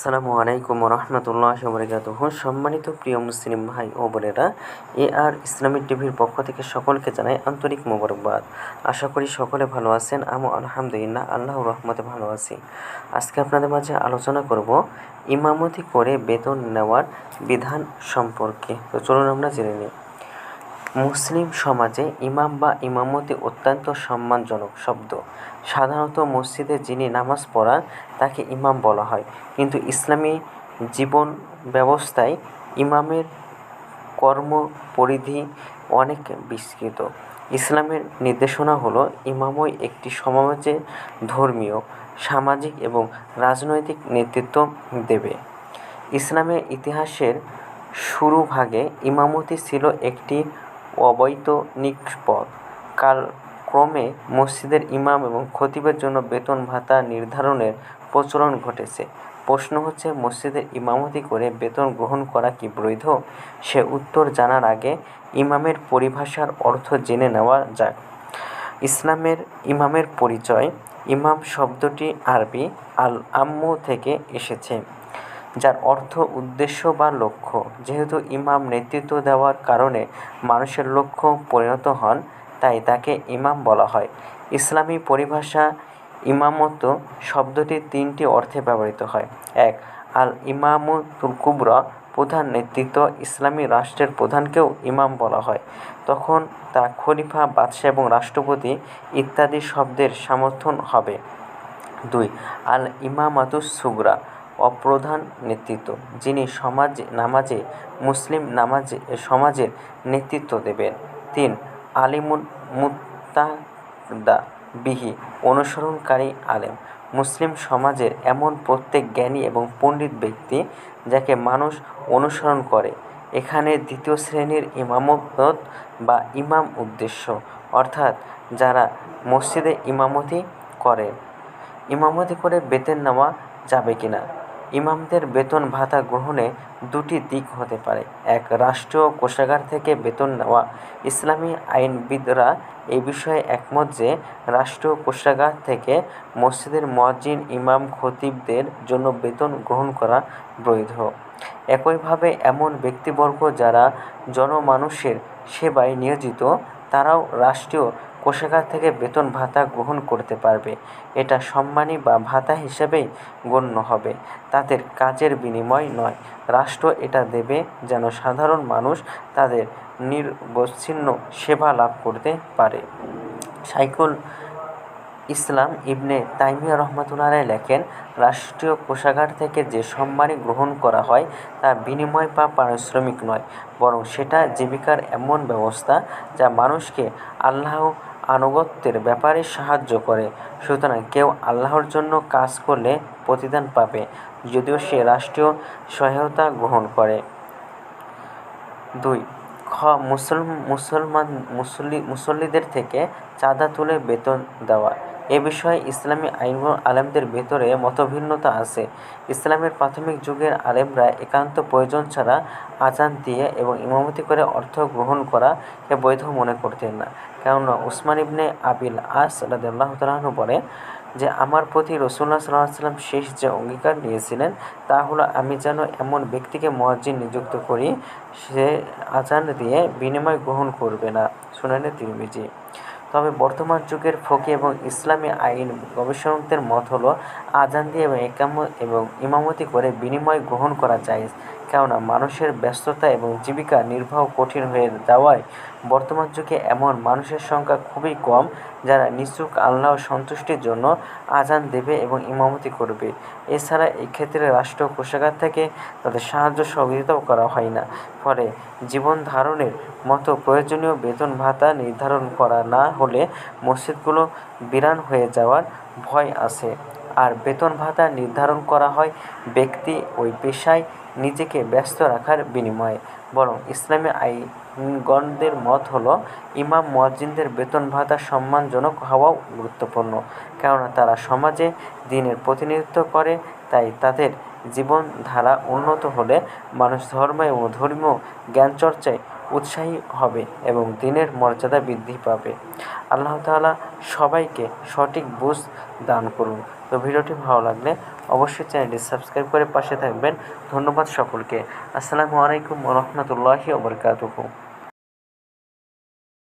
আসসালামু আলাইকুম রহমতুল্লাহ বরকাতুহ সম্মানিত প্রিয় মুসলিম ভাই ও বোনেরা, এ আর ইসলামিক টিভির পক্ষ থেকে সকলকে জানাই আন্তরিক মোবারকবাদ। আশা করি সকলে ভালো আছেন, আমি আলহামদুলিল্লাহ আল্লাহ রহমতে ভালো আছি। আজকে আপনাদের মাঝে আলোচনা করব ইমামতি করে বেতন নেওয়ার বিধান সম্পর্কে। তো চলুন আমরা জেনে নিই। মুসলিম সমাজে ইমাম বা ইমামতি অত্যন্ত সম্মানজনক শব্দ। সাধারণত মসজিদে যিনি নামাজ পড়ান, তাকে ইমাম বলা হয়। কিন্তু ইসলামী জীবন ব্যবস্থায় ইমামের কর্ম পরিধি অনেক বিস্তৃত। ইসলামের নির্দেশনা হলো, ইমামই একটি সমাজে ধর্মীয়, সামাজিক এবং রাজনৈতিক নেতৃত্ব দেবে। ইসলামের ইতিহাসের শুরুভাগে ইমামতি ছিল একটি অবৈতনিক পদ কালক্রমে মসজিদের ইমাম এবং খতিবের জন্য বেতন ভাতা নির্ধারণের প্রচলন ঘটেছে। প্রশ্ন হচ্ছে, মসজিদের ইমামতি করে বেতন গ্রহণ করা কি বৈধ? সে উত্তর জানার আগে ইমামের পরিভাষার অর্থ জেনে নেওয়া যাক। ইসলামের ইমামের পরিচয়, ইমাম শব্দটি আরবি আল আম্মু থেকে এসেছে। যার অর্থ উদ্দেশ্য বা লক্ষ্য। যেহেতু ইমাম নেতৃত্ব দেওয়ার কারণে মানুষের লক্ষ্য পরিণত হন, তাই তাকে ইমাম বলা হয়। ইসলামী পরিভাষা ইমামত শব্দটি তিনটি অর্থে ব্যবহৃত হয়। এক আল ইমামুল কুবরা প্রধান নেতৃত্ব ইসলামী রাষ্ট্রের প্রধানকেও ইমাম বলা হয়। তখন তা খলিফা, বাদশাহ এবং রাষ্ট্রপতি ইত্যাদি শব্দের সমর্থন হবে। দুই আল ইমামাতুস সুগরা অপ্রধান নেতৃত্ব, যিনি সমাজ নামাজে, মুসলিম নামাজে, সমাজের নেতৃত্ব দেবেন। তিন, আলিমুল মুত্তাদা বিহি অনুসরণকারী আলেম। মুসলিম সমাজের এমন প্রত্যেক জ্ঞানী এবং পণ্ডিত ব্যক্তি যাকে মানুষ অনুসরণ করে, এখানে দ্বিতীয় শ্রেণির ইমামত বা ইমাম উদ্দেশ্য, অর্থাৎ যারা মসজিদে ইমামতি করে ইমামতি করে বেতন নেওয়া যাবে কিনা। ইমামদের বেতন ভাতা গ্রহণে দুটি দিক হতে পারে। এক, রাষ্ট্রীয় কোষাগার থেকে বেতন নেওয়া। ইসলামী আইনবিদরা এ বিষয়ে একমত যে রাষ্ট্রীয় কোষাগার থেকে মসজিদের মুয়াজ্জিন, ইমাম, খতিবদের জন্য বেতন গ্রহণ করা বৈধ। একইভাবে এমন ব্যক্তিবর্গ যারা জনমানুষের সেবায় নিয়োজিত, তারাও রাষ্ট্রীয় কোষাগার থেকে বেতন ভাতা গ্রহণ করতে পারবে। এটা সম্মানী বা ভাতা হিসেবেই গণ্য হবে। তাদের কাজের বিনিময় নয়। রাষ্ট্র এটা দেবে যেন সাধারণ মানুষ তাদের নিরবচ্ছিন্ন সেবা লাভ করতে পারে। সাইকুল ইসলাম ইবনে তাইমিয়া রহমতুল্লাহ লেখেন, রাষ্ট্রীয় কোষাগার থেকে যে সম্মানী গ্রহণ করা হয়, তা বিনিময় বা পারিশ্রমিক নয়, বরং সেটা জীবিকার এমন ব্যবস্থা যা মানুষকে আল্লাহ আনুগত্যের ব্যাপারে সাহায্য করে। সুতরাং কেউ আল্লাহর জন্য কাজ করলে প্রতিদান পাবে, যদিও সে রাষ্ট্রীয় সহায়তা গ্রহণ করে। দুই, খ মুসল মুসলমান, মুসলি, মুসল্লিদের থেকে চাঁদা তুলে বেতন দেওয়া। এ বিষয়ে ইসলামী আইন আলেমদের ভেতরে মতভিন্নতা আছে। ইসলামের প্রাথমিক যুগের আলেমরা একান্ত প্রয়োজন ছাড়া আজান দিয়ে এবং ইমামতি করে অর্থ গ্রহণ করাকে বৈধ মনে করতেন না। কেননা উসমান ইবনে আবিল আস রাদিয়াল্লাহু তাআলা বলে যে, আমার প্রতি রসুল্লাহ সাল্লাহ সাল্লাম শেষ যে অঙ্গীকার নিয়েছিলেন, তা হলো আমি যেন এমন ব্যক্তিকে মহাজিন নিযুক্ত করি, সে আজান দিয়ে বিনিময় গ্রহণ করবে না। শুনানি তিরমিজি। তবে বর্তমান যুগের ফকি এবং ইসলামী আইন গবেষকদের মত হলো, আজান দিয়ে এবং একাম এবং ইমামতি করে বিনিময় গ্রহণ করা যায় কেননা মানুষের ব্যস্ততা এবং জীবিকা নির্বাহ কঠিন হয়ে যাওয়ায় বর্তমান যুগে এমন মানুষের সংখ্যা খুবই কম যারা নিশ্চুক আল্লাহ সন্তুষ্টির জন্য আজান দেবে এবং ইমামতি করবে। এছাড়া এই ক্ষেত্রে রাষ্ট্র কোষাগার থেকে তাদের সাহায্য সহযোগিতাও করা হয় না। ফলে জীবন ধারণের মতো প্রয়োজনীয় বেতন ভাতা নির্ধারণ করা না হলে মসজিদগুলো বিরান হয়ে যাওয়ার ভয় আছে। আর বেতন ভাতা নির্ধারণ করা হয় ব্যক্তি ওই পেশায় নিজেকে ব্যস্ত রাখার বিনিময়ে। বরং ইসলামী আইনগণদের মত হলো, ইমাম মুয়াজ্জিনদের বেতন ভাতা সম্মানজনক হওয়াও গুরুত্বপূর্ণ। কেননা তারা সমাজে দিনের প্রতিনিধিত্ব করে, তাই তাদের জীবনধারা উন্নত হলে মানুষ ধর্ম এবং ধর্মীয় জ্ঞানচর্চায় উৎসাহী হবে এবং দিনের মর্যাদা বৃদ্ধি পাবে। আল্লাহ তাআলা সবাইকে সঠিক বুঝ দান করুন। তো ভিডিওটি ভালো লাগলে অবশ্যই চ্যানেলটি সাবস্ক্রাইব করে পাশে থাকবেন। ধন্যবাদ সকলকে। আসসালামু আলাইকুম রহমতুল্লাহি ওবরকাতুহু